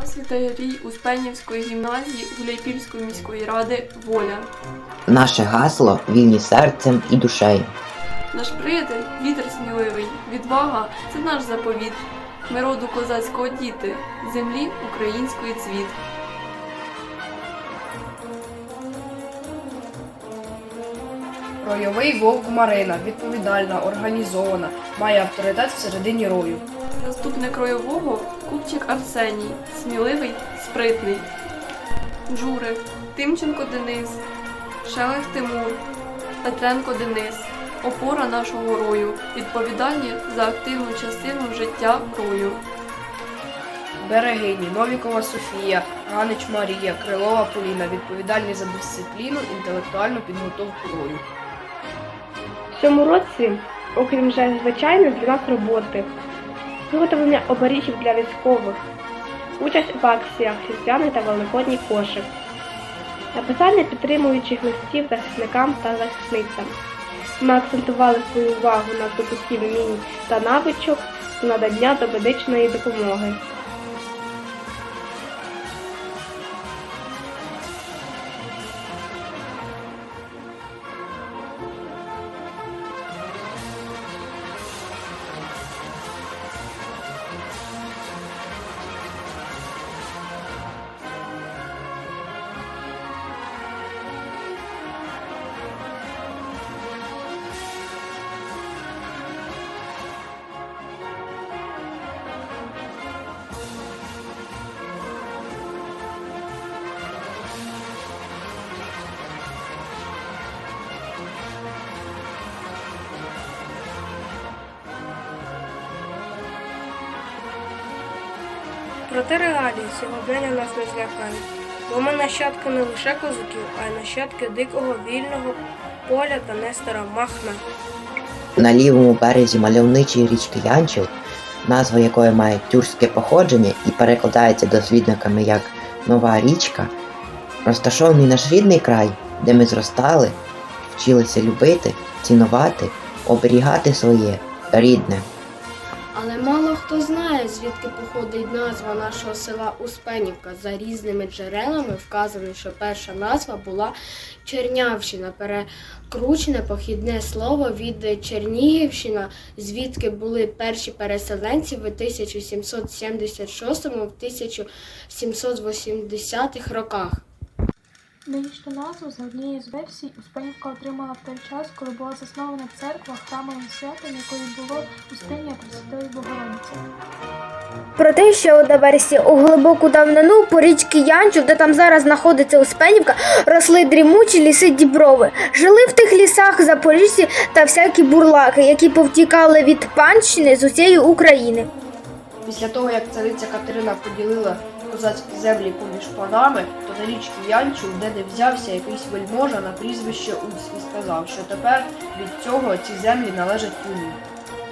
Вас вітає рій Успенівської гімназії Гуляйпільської міської ради Воля. Наше гасло вільні серцем і душею. Наш приятель вітер сміливий, відвага це наш заповіт. Ми роду козацького діти, землі української цвіт. Ройовий вовк Марина, відповідальна, організована, має авторитет всередині рою. Заступник ройового Купчик Арсеній, сміливий, спритний. Журик, Тимченко Денис, Шелех Тимур, Петренко Денис, опора нашого рою, відповідальні за активну частину життя рою. Берегині, Новікова Софія, Ганич Марія, Крилова Поліна, відповідальні за дисципліну, інтелектуальну підготовку рою. В цьому році, окрім вже звичайної для нас роботи, виготовлення оберігів для військових, участь в акціях Різдвяний та Великодній кошик, написання підтримуючих листів захисникам та захисницям. Ми акцентували свою увагу на здобутті вмінь та навичок та надання до медичної допомоги. Проте реалії сьогодення нас не злякають, бо ми нащадки не лише козаків, а й нащадки дикого вільного поля та Нестора Махна. На лівому березі мальовничої річки Янчів, назва якої має тюркське походження і перекладається дослідниками як Нова річка, розташований наш рідний край, де ми зростали, вчилися любити, цінувати, оберігати своє рідне. Але мало хто знає, звідки походить назва нашого села Успенівка. За різними джерелами вказано, що перша назва була Чернявщина, перекручене похідне слово від Чернігівщина, звідки були перші переселенці в 1776 1780-х роках. Нинішню назву за однією з версій Успенівка отримала в той час, коли була заснована церква храмовим святом, якою було Устинія Пресвятої Богородиці. Проте ще одна версія у глибоку давнину по річці Янчів, де там зараз знаходиться Успенівка, росли дрімучі ліси Діброви. Жили в тих лісах запоріжці та всякі бурлаки, які повтікали від панщини з усієї України. Після того, як цариця Катерина поділила козацькі землі поміж панами, то на річці Янчу, де не взявся якийсь вельможа на прізвище Уц і сказав, що тепер від цього ці землі належать йому.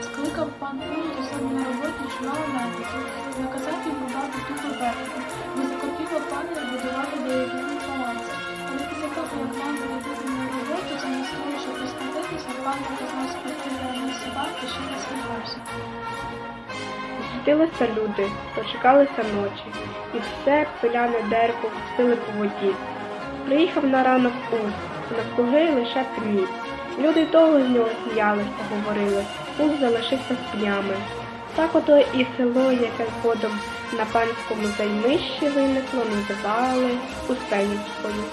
Скликав пан Кузь до себе на роботі чимало медиків, наказав їм рубати ту поверхню. Не закотіло пана будувати деякий палац. Але після того, як пан виїхав на роботу, замість того, щоб розплатитися, пан наказав сплатити на собаки, що не світався. Зустрілися люди, дочекалися ночі, і все пиляне дерево пустили по воді. Приїхав на ранок Уз, навкруги лише пні. Люди того з нього сміялися, говорили, Уз залишився з пнями. Так ото і село, яке згодом на панському займищі виникло, називали Успенівською.